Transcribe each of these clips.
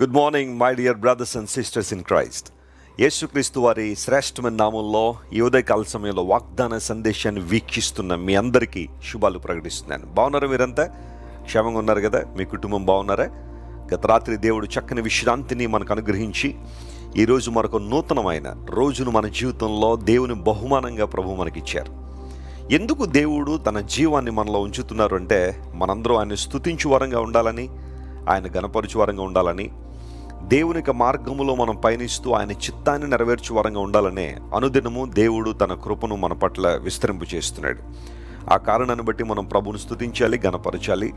Good morning my dear brothers and sisters in Christ యేసుక్రీస్తు వారి శ్రేష్టమైన నామంలో ఈ ఉదయకాల సమయంలో వాగ్దాన సందేశాన్ని వీక్షిస్తున్న మీ అందరికీ శుభాలు ప్రకటిస్తున్నాను. బాగున్నారా మీరంతా? క్షేమంగా ఉన్నారు కదా? మీ కుటుంబం బాగున్నారా? గత రాత్రి దేవుడు చక్కని విశ్రాంతిని మనకు అనుగ్రహించి ఈరోజు మరొక నూతనమైన రోజును మన జీవితంలో దేవుని బహుమానంగా ప్రభు మనకిచ్చారు. ఎందుకు దేవుడు తన జీవాన్ని మనలో ఉంచుతున్నారు అంటే మనందరూ ఆయన స్తుతించు వరంగా ఉండాలని ఆయన గణపరచు వరంగా ఉండాలని దేవుని మార్గములో మనం పయనిస్తూ ఆయన చిత్తాన్ని నెరవేర్చు వరంగా ఉండాలనే అనుదినము దేవుడు తన కృపను మన పట్ల విస్తరింపు చేస్తున్నాడు. ఆ కారణాన్ని బట్టి మనం ప్రభుని స్తుతించాలి గణపరచాలి.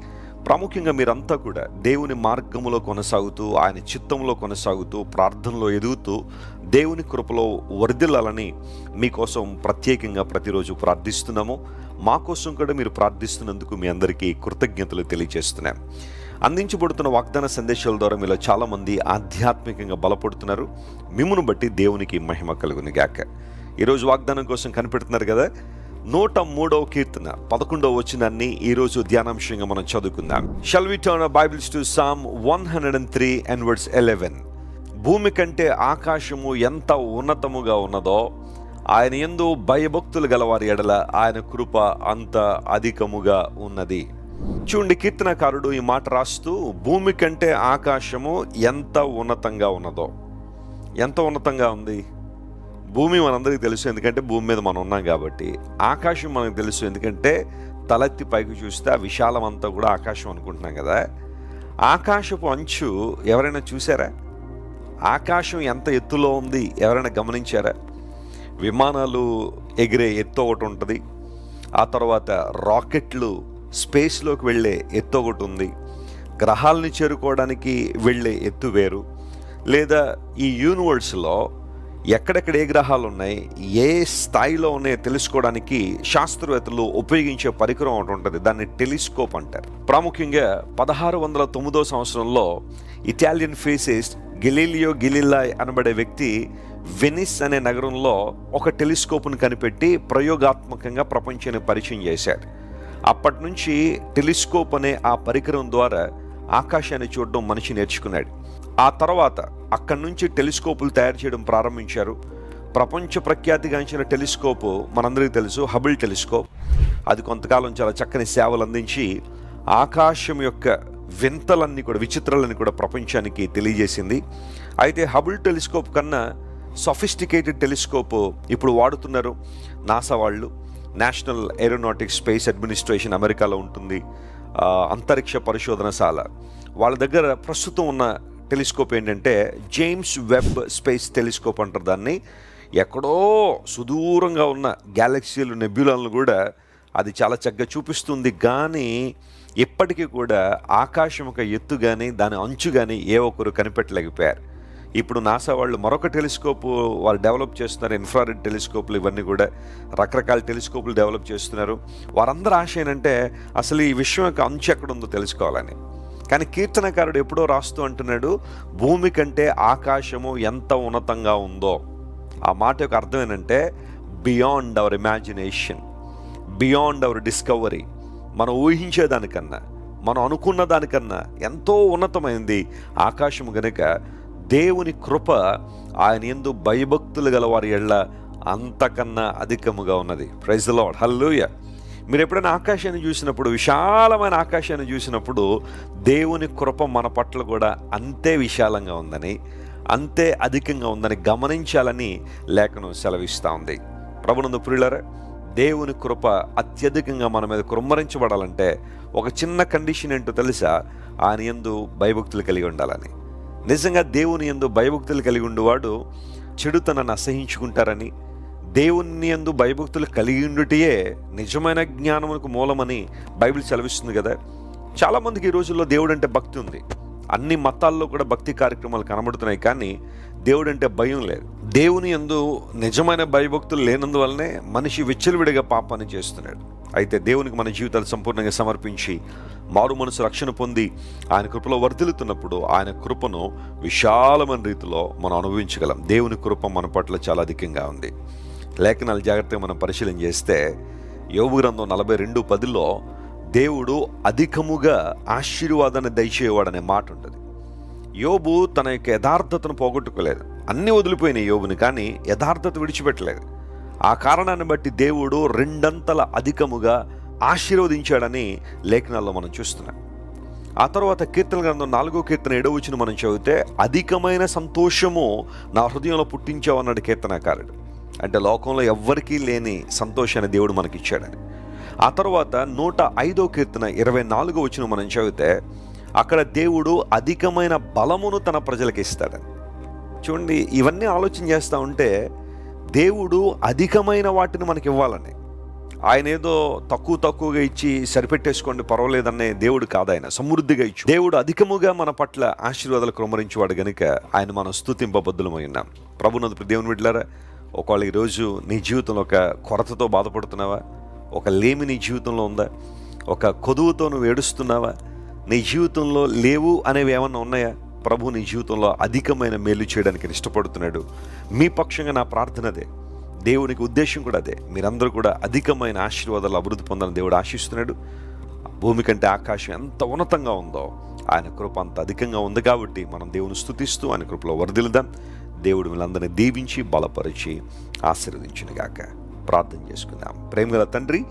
ప్రాముఖ్యంగా మీరంతా కూడా దేవుని మార్గములో కొనసాగుతూ ఆయన చిత్తంలో కొనసాగుతూ ప్రార్థనలో ఎదుగుతూ దేవుని కృపలో వర్ధిల్లాలని మీకోసం ప్రత్యేకంగా ప్రతిరోజు ప్రార్థిస్తున్నాము. మా కోసం కూడా మీరు ప్రార్థిస్తున్నందుకు మీ అందరికీ కృతజ్ఞతలు తెలియజేస్తున్నాం. అందించబడుతున్న వాగ్దాన సందేశాల ద్వారా మీలో చాలామంది ఆధ్యాత్మికంగా బలపడుతున్నారు. మిమ్మును బట్టి దేవునికి మహిమ కలుగుని గాక. ఈరోజు వాగ్దానం కోసం కనిపెడుతున్నారు కదా నూట మూడవ కీర్తన పదకొండవ వచనాన్ని ఈరోజు ధ్యానాంశంగా మనం చదువుకుందాం. Shall we turn Bibles to Psalm one hundred and three and words eleven భూమి కంటే ఆకాశము ఎంత ఉన్నతముగా ఉన్నదో ఆయన ఎందు భయభక్తులు గలవారి ఎడల ఆయన కృప అంత అధికముగా ఉన్నది. చూడండి కీర్తనకారుడు ఈ మాట రాస్తూ భూమి కంటే ఆకాశము ఎంత ఉన్నతంగా ఉన్నదో. ఎంత ఉన్నతంగా ఉంది? భూమి మనందరికీ తెలుసు ఎందుకంటే భూమి మీద మనం ఉన్నాం కాబట్టి. ఆకాశం మనకు తెలుసు ఎందుకంటే తలెత్తి పైకి చూస్తే ఆ విశాలం అంతా కూడా ఆకాశం అనుకుంటున్నాం కదా. ఆకాశపు అంచు ఎవరైనా చూసారా? ఆకాశం ఎంత ఎత్తులో ఉంది? ఎవరైనా గమనించారా? విమానాలు ఎగిరే ఎత్తు ఒకటి ఉంటుంది. ఆ తర్వాత రాకెట్లు స్పేస్లోకి వెళ్ళే ఎత్తు ఒకటి ఉంది. గ్రహాలని చేరుకోవడానికి వెళ్ళే ఎత్తు వేరు. లేదా ఈ యూనివర్స్లో ఎక్కడెక్కడ ఏ గ్రహాలు ఉన్నాయి ఏ స్థాయిలో ఉన్నాయో తెలుసుకోవడానికి శాస్త్రవేత్తలు ఉపయోగించే పరికరం ఒకటి ఉంటుంది. దాన్ని టెలిస్కోప్ అంటారు. ప్రాముఖ్యంగా పదహారు వందల తొమ్మిదో సంవత్సరంలో ఇటాలియన్ ఫేసిస్ట్ గెలీలియో గిలిలాయ్ అనబడే వ్యక్తి వెనిస్ అనే నగరంలో ఒక టెలిస్కోప్ను కనిపెట్టి ప్రయోగాత్మకంగా ప్రపంచాన్ని పరిచయం చేశారు అప్పటి నుంచి టెలిస్కోప్ అనే ఆ పరికరం ద్వారా ఆకాశాన్ని చూడడం మనిషి నేర్చుకున్నాడు. ఆ తర్వాత అక్కడి నుంచి టెలిస్కోపులు తయారు చేయడం ప్రారంభించారు. ప్రపంచ ప్రఖ్యాతిగాంచిన టెలిస్కోపు మనందరికీ తెలుసు హబుల్ టెలిస్కోప్. అది కొంతకాలం చాలా చక్కని సేవలు అందించి ఆకాశం యొక్క వింతలన్నీ కూడా విచిత్రాలన్నీ కూడా ప్రపంచానికి తెలియజేసింది. అయితే హబుల్ టెలిస్కోప్ కన్నా సొఫిస్టికేటెడ్ టెలిస్కోప్ ఇప్పుడు వాడుతున్నారు నాసా వాళ్ళు. నేషనల్ ఏరోనాటిక్స్ స్పేస్ అడ్మినిస్ట్రేషన్ అమెరికాలో ఉంటుంది అంతరిక్ష పరిశోధనశాల. వాళ్ళ దగ్గర ప్రస్తుతం ఉన్న టెలిస్కోప్ ఏంటంటే జేమ్స్ వెబ్ స్పేస్ టెలిస్కోప్ అంటారు దాన్ని. ఎక్కడో సుదూరంగా ఉన్న గ్యాలక్సీలు నెబ్యులాలను కూడా అది చాలా చక్కగా చూపిస్తుంది. కానీ ఇప్పటికీ కూడా ఆకాశం ఒక ఎత్తు కానీ దాని అంచు కానీ ఏ ఒక్కరు కనిపెట్టలేకపోయారు. ఇప్పుడు నాసా వాళ్ళు మరొక టెలిస్కోప్ వాళ్ళు డెవలప్ చేస్తున్నారు ఇన్ఫ్రారెడ్ టెలిస్కోప్లు ఇవన్నీ కూడా రకరకాల టెలిస్కోప్లు డెవలప్ చేస్తున్నారు. వారందరూ ఆశ ఏంటంటే అసలు ఈ విశ్వం యొక్క అంచు ఎక్కడ ఉందో తెలుసుకోవాలని. కానీ కీర్తనకారుడు ఎప్పుడో రాస్తూ అంటున్నాడు భూమి కంటే ఆకాశము ఎంత ఉన్నతంగా ఉందో. ఆ మాట యొక్క అర్థం ఏంటంటే beyond our imagination beyond our discovery మనం ఊహించేదానికన్నా మనం అనుకున్న దానికన్నా ఎంతో ఉన్నతమైంది ఆకాశం కనుక దేవుని కృప ఆయన ఎందు భయభక్తులు గల వారి ఎళ్ళ అంతకన్నా అధికముగా ఉన్నది. ప్రైజ్ లాడ్ హల్లూయ మీరు ఎప్పుడైనా ఆకాశాన్ని చూసినప్పుడు విశాలమైన ఆకాశాన్ని చూసినప్పుడు దేవుని కృప మన పట్ల కూడా అంతే విశాలంగా ఉందని అంతే అధికంగా ఉందని గమనించాలని లేఖనం సెలవిస్తూ ఉంది. ప్రభునందు ప్రియులరే దేవుని కృప అత్యధికంగా మన మీద కుమ్మరించబడాలంటే ఒక చిన్న కండిషన్ ఏంటో తెలుసా? ఆయన ఎందు భయభక్తులు కలిగి ఉండాలని. నిజంగా దేవుని ఎందు భయభక్తులు కలిగి ఉండేవాడు చెడుతనని అసహించుకుంటారని దేవుని ఎందు భయభక్తులు కలిగి ఉండుటయే నిజమైన జ్ఞానములకు మూలమని బైబిల్ సెలవిస్తుంది కదా. చాలామందికి ఈ రోజుల్లో దేవుడు అంటే భక్తి ఉంది. అన్ని మతాల్లో కూడా భక్తి కార్యక్రమాలు కనబడుతున్నాయి కానీ దేవుడు అంటే భయం లేదు. దేవుని ఎందు నిజమైన భయభక్తులు లేనందువల్లనే మనిషి విచ్చలవిడిగా పాపాన్ని చేస్తున్నాడు. అయితే దేవునికి మన జీవితాలు సంపూర్ణంగా సమర్పించి మారు మనసు రక్షణ పొంది ఆయన కృపలో వర్ధిల్లుతున్నప్పుడు ఆయన కృపను విశాలమైన రీతిలో మనం అనుభవించగలం. దేవుని కృప మన పట్ల చాలా అధికంగా ఉంది. లేఖనాలు జాగ్రత్తగా మనం పరిశీలన చేస్తే యోగు గ్రంథం నలభై రెండు పదిలో దేవుడు అధికముగా ఆశీర్వాదాన్ని దయచేయవాడనే మాట ఉంటుంది. యోబు తన యొక్క యథార్థతను పోగొట్టుకోలేదు. అన్నీ వదిలిపోయినాయి యోబుని కానీ యథార్థత విడిచిపెట్టలేదు. ఆ కారణాన్ని బట్టి దేవుడు రెండంతల అధికముగా ఆశీర్వదించాడని లేఖనాల్లో మనం చూస్తున్నాం. ఆ తర్వాత కీర్తన గ్రంథం నాలుగో కీర్తన ఏడవచ్చిన మనం చదివితే అధికమైన సంతోషము నా హృదయంలో పుట్టించావు అన్నాడు కీర్తనకారుడు. అంటే లోకంలో ఎవ్వరికీ లేని సంతోషాన్ని దేవుడు మనకిచ్చాడని. ఆ తర్వాత నూట ఐదో కీర్తన ఇరవై నాలుగో వచ్చిన మనం చదివితే అక్కడ దేవుడు అధికమైన బలమును తన ప్రజలకు ఇస్తాడని. చూడండి ఇవన్నీ ఆలోచన చేస్తూ ఉంటే దేవుడు అధికమైన వాటిని మనకి ఇవ్వాలని ఆయన ఏదో తక్కువ తక్కువగా ఇచ్చి సరిపెట్టేసుకోండి పర్వాలేదనే దేవుడు కాదు ఆయన సమృద్ధిగా ఇచ్చు. దేవుడు అధికముగా మన పట్ల ఆశీర్వాదాలు క్రమరించేవాడు గనుక ఆయన మనం స్థుతింపబద్ధులమై ఉన్నాం. ప్రభునందు దేవుని విడ్లారా ఒకవేళ ఈరోజు నీ జీవితంలో ఒక కొరతతో బాధపడుతున్నావా? ఒక లేమి నీ జీవితంలో ఉందా? ఒక కొదువుతో నువ్వు ఏడుస్తున్నావా? నీ జీవితంలో లేవు అనేవి ఏమన్నా ఉన్నాయా? ప్రభు నీ జీవితంలో అధికమైన మేలు చేయడానికి ఇష్టపడుతున్నాడు. మీ పక్షంగా నా ప్రార్థనదే దేవునికి ఉద్దేశం కూడా అదే. మీరందరూ కూడా అధికమైన ఆశీర్వాదాలు అభివృద్ధి పొందాలని దేవుడు ఆశిస్తున్నాడు. భూమి కంటే ఆకాశం ఎంత ఉన్నతంగా ఉందో ఆయన కృప అంత అధికంగా ఉంది కాబట్టి మనం దేవుని స్థుతిస్తూ ఆయన కృపలో వరదిలుదాం దేవుడు వీళ్ళందరినీ దీవించి బలపరిచి ఆశీర్వదించినగాక. ప్రార్థన చేసుకుందాం. ప్రేమగల తండ్రి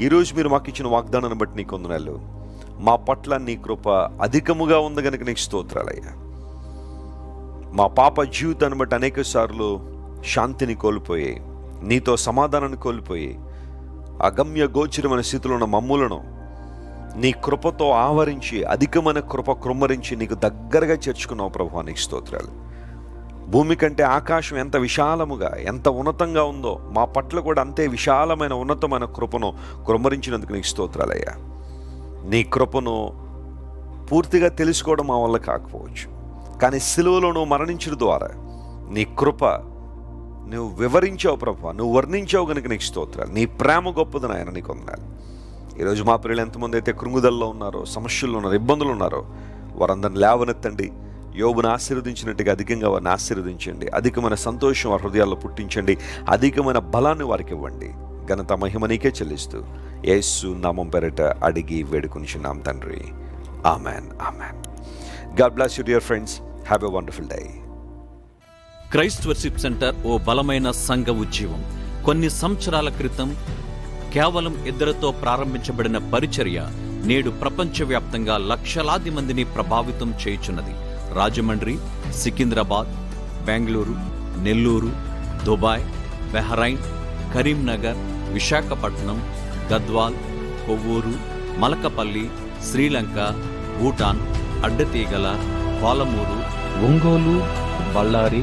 ఈరోజు మీరు మాకు ఇచ్చిన వాగ్దానాన్ని బట్టి నీ కొందనాలు. మా పట్ల నీ కృప అధికముగా ఉంది కనుక నీకు స్తోత్రాలయ్యా. మా పాప జీవితాన్ని బట్టి అనేక సార్లు శాంతిని కోల్పోయాయి. నీతో సమాధానాన్ని కోల్పోయి అగమ్య గోచరమైన స్థితిలో ఉన్న మమ్ములను నీ కృపతో ఆవరించి అధికమైన కృప కృమ్మరించి నీకు దగ్గరగా చేర్చుకున్నావు ప్రభు నీకు స్తోత్రాలు. భూమి కంటే ఆకాశం ఎంత విశాలముగా ఎంత ఉన్నతంగా ఉందో మా పట్ల కూడా అంతే విశాలమైన ఉన్నతమైన కృపను కృమ్మరించినందుకు నీకు స్తోత్రాలయ్యా. నీ కృపను పూర్తిగా తెలుసుకోవడం మా వల్ల కాకపోవచ్చు. కానీ సిలువలోనూ మరణించడం ద్వారా నీ కృప నువ్వు వివరించావు ప్రభు నువ్వు వర్ణించావు కనుక నీకు స్తోత్రాలు. నీ ప్రేమ గొప్పది ఆయన నీకు వందాలి. ఈరోజు మా పిల్లలు ఎంతమంది అయితే కృంగుదల్లో ఉన్నారో సమస్యల్లో ఉన్నారో ఇబ్బందులు ఉన్నారో వారందరిని లేవనెత్తండి. యోగును ఆశీర్వదించినట్టుగా అధికంగా వారిని ఆశీర్వదించండి. అధికమైన సంతోషం వారి హృదయాల్లో పుట్టించండి. అధికమైన బలాన్ని వారికి ఇవ్వండి. ఘనత మహిమ నీకే చెల్లిస్తూ యేసు నామం పెరట అడిగి వేడుకునిచున్నాం తండ్రి. Amen amen. God bless you dear friends. Have a wonderful day. Christ worship centre ఓ బలమైన సంఘ ఉజ్జీవం. కొన్ని సంవత్సరాల క్రితం కేవలం ఇద్దరితో ప్రారంభించబడిన పరిచర్య నేడు ప్రపంచవ్యాప్తంగా లక్షలాది మందిని ప్రభావితం చేయుచున్నది. Rajahmundry Secunderabad Bengaluru Nellore Dubai Bahrain Karimnagar Visakhapatnam Gadwal Kovvur Malakapalli Sri Lanka Bhutan Addateegala Palamuru Ongole Ballari